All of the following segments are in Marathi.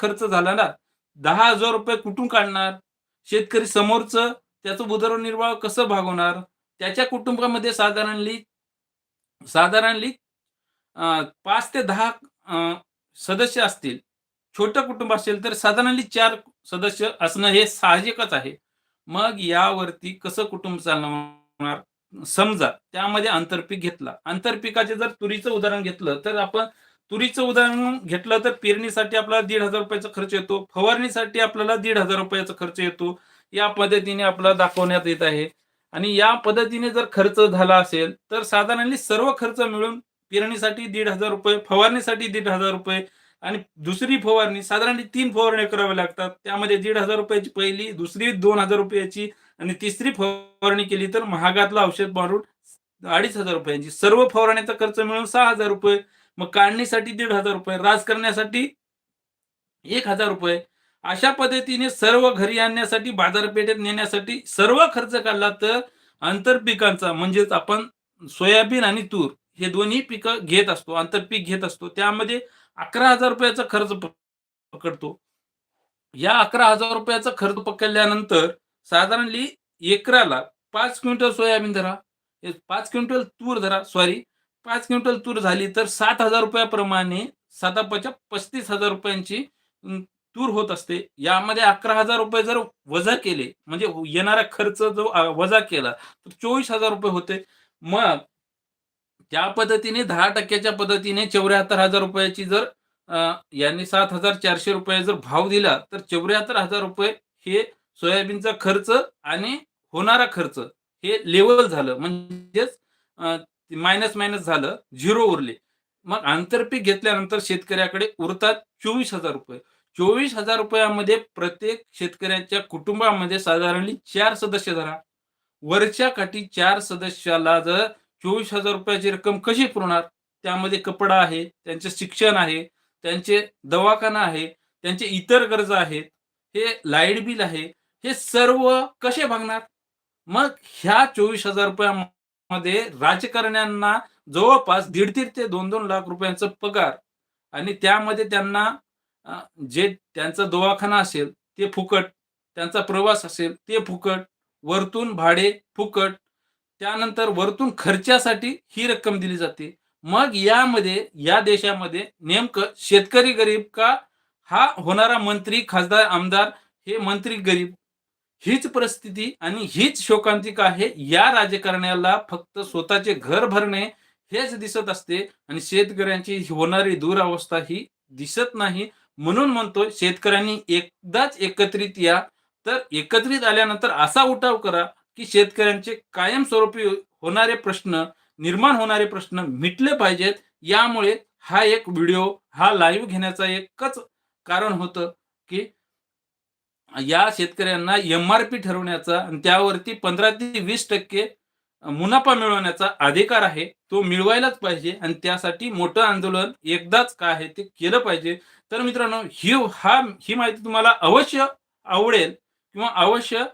खर्च झाला ना दहा हजार रुपये कुठून काढणार? शेतकरी समोरचं त्याचं उदरनिर्वाह कसं भागवणार? त्याच्या कुटुंबामध्ये साधारणली साधारणली पाच ते दहा सदस्य असतील. छोटं कुटुंब असेल तर साधारणली चार सदस्य असणं हे साहजिकच आहे. मग यावरती कसं कुटुंब चालवणार? समजा त्यामध्ये आंतरपीक घेतला. आंतरपिकाचे जर तुरीचं उदाहरण घेतलं तर आपण तुरीचं उदाहरण घेतलं तर पेरणीसाठी आपल्याला दीड हजार रुपयाचा खर्च येतो. फवारणीसाठी आपल्याला दीड हजार रुपयाचा खर्च येतो. या पद्धतीने आपल्याला दाखवण्यात येत आहे. आणि या पद्धतीने जर खर्च झाला असेल तर साधारणली सर्व खर्च मिळून पेरणीसाठी दीड हजार रुपये फवारणीसाठी दीड हजार रुपये आणि दुसरी फवारणी साधारण तीन फवारण्या कराव्या लागतात. त्यामध्ये दीड हजार रुपयाची पहिली दुसरी दोन हजार रुपयाची आणि तिसरी फवारणी केली तर महागातलं औषध मारून अडीच हजार रुपयांची. सर्व फवारण्याचा खर्च मिळून सहा हजार रुपये मग काढणीसाठी दीड हजार रुपये राज करण्यासाठी एक हजार रुपये. अशा पद्धतीने सर्व घरी आणण्यासाठी बाजारपेठेत नेण्यासाठी सर्व खर्च काढला तर आंतरपिकांचा म्हणजेच आपण सोयाबीन आणि तूर हे दोन्ही पिकं घेत असतो आंतरपीक घेत असतो. त्यामध्ये अकरा हजार रुपयाचा खर्च पकडतो. या अकरा हजार रुपयाचा खर्च पकडल्यानंतर साधारणली एकराला पाच क्विंटल सोयाबीन धरा पाच क्विंटल तूर धरा सॉरी पाच क्विंटल तूर झाली तर सात हजार रुपयाप्रमाणे सातापाच्या पस्तीस हजार रुपयांची तूर होत असते. यामध्ये अकरा हजार रुपये जर वजा केले म्हणजे येणारा खर्च जो वजा केला तर चोवीस हजार रुपये होते. मग त्या पद्धतीने दहा टक्क्याच्या पद्धतीने चौऱ्याहत्तर हजार रुपयाची जर यांनी सात हजार चारशे रुपये जर भाव दिला तर चौऱ्याहत्तर हजार रुपये हे सोयाबीनचा खर्च आणि होणारा खर्च हे लेवल झालं. म्हणजेच मायनस मायनस झालं झिरो उरले. मग आंतरपीक घेतल्यानंतर शेतकऱ्याकडे उरतात चोवीस हजार रुपये. चोवीस हजार रुपयामध्ये प्रत्येक शेतकऱ्याच्या कुटुंबामध्ये साधारणली चार सदस्य धरा. वरच्या काठी चार सदस्याला जर चोवीस हजार रुपयाची रक्कम कशी पुरणार? त्यामध्ये कपडा आहे त्यांचे शिक्षण आहे त्यांचे दवाखाना आहे त्यांचे इतर गरजा आहेत हे लाइट बिल आहे हे सर्व कसे भागणार? मग ह्या चोवीस हजार मध्ये राजकारण्यांना जवळपास दीड दीड ते दोन दोन लाख रुपयांचा पगार आणि त्यामध्ये त्यांना जे त्यांचा दवाखाना असेल ते फुकट त्यांचा प्रवास असेल ते फुकट वरतून भाडे फुकट त्यानंतर वरतून खर्चासाठी ही रक्कम दिली जाते. मग यामध्ये या देशामध्ये नेमकं शेतकरी गरीब का? हा होणारा मंत्री खासदार आमदार हे मंत्री गरीब हीच परिस्थिती आणि हीच शोकांतिका आहे. या राजकारण्याला फक्त स्वतःचे घर भरणे हेच दिसत असते आणि शेतकऱ्यांची होणारी दुरावस्था ही दिसत नाही. म्हणून म्हणतो शेतकऱ्यांनी एकदाच एकत्रित या. तर एकत्रित आल्यानंतर असा उठाव करा की शेतकऱ्यांचे कायमस्वरूपी होणारे प्रश्न निर्माण होणारे प्रश्न मिटले पाहिजेत. यामुळे हा एक व्हिडिओ हा लाईव्ह घेण्याचा एकच कारण होतं की या शेतकऱ्यांना एम आर पी ठरवण्याचा आणि त्यावरती पंधरा ते वीस टक्के मुनाफा मिळवण्याचा अधिकार आहे तो मिळवायलाच पाहिजे आणि त्यासाठी मोठं आंदोलन एकदाच काय आहे ते केलं पाहिजे. तर मित्रांनो ही हा ही माहिती तुम्हाला अवश्य आवडेल किंवा अवश्य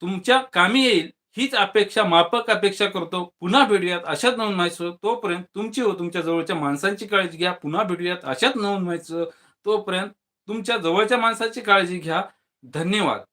तुमच्या कामी येईल हीच अपेक्षा मापक अपेक्षा करतो. पुन्हा भेटूयात अशाच नवीन माहिती तोपर्यंत तुमची व तुमच्या जवळच्या माणसांची काळजी घ्या. पुन्हा भेटूयात अशाच नवीन माहिती तोपर्यंत तुमच्या जवळच्या माणसाची काळजी घ्या. धन्यवाद.